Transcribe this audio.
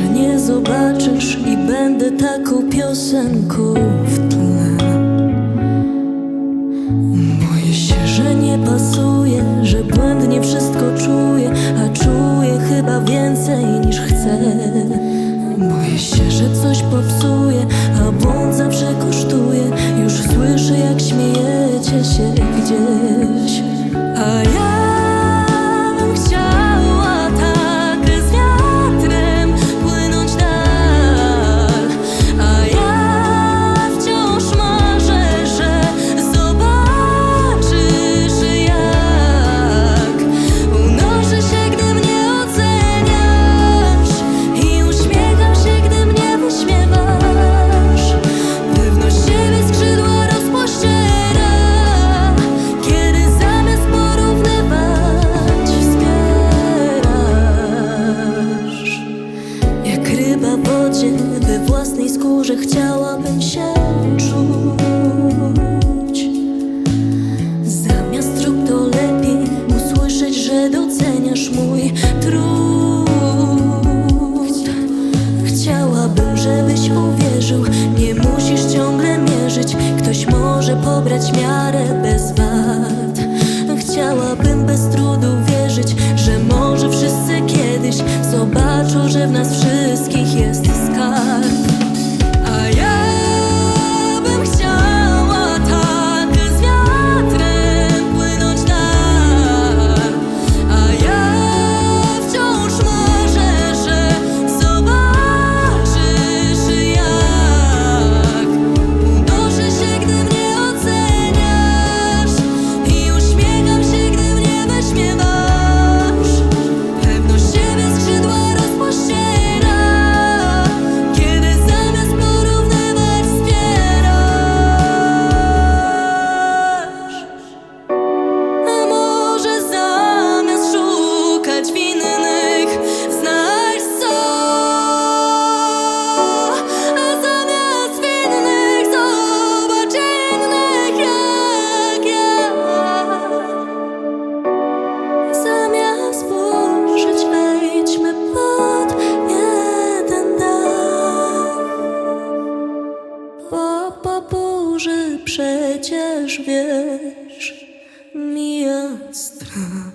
Że nie zobaczysz i będę taką piosenką w tle. Boję się, że nie pasuje, że błędnie wszystko czuję, a czuję chyba więcej niż chcę. Boję się, że coś popsuję, a błąd zawsze kosztuje. Już słyszę, jak śmiejecie się gdzieś. A ja skórze chciałabym się czuć. Zamiast rób to lepiej, usłyszeć, że doceniasz mój trud. Chciałabym, żebyś uwierzył, nie musisz ciągle mierzyć. Ktoś może pobrać miarę bez wad. Chciałabym bez trudu wierzyć, że może wszyscy kiedyś zobaczą, że w nas wszystkich jest burzy przecież wiesz, mija strach.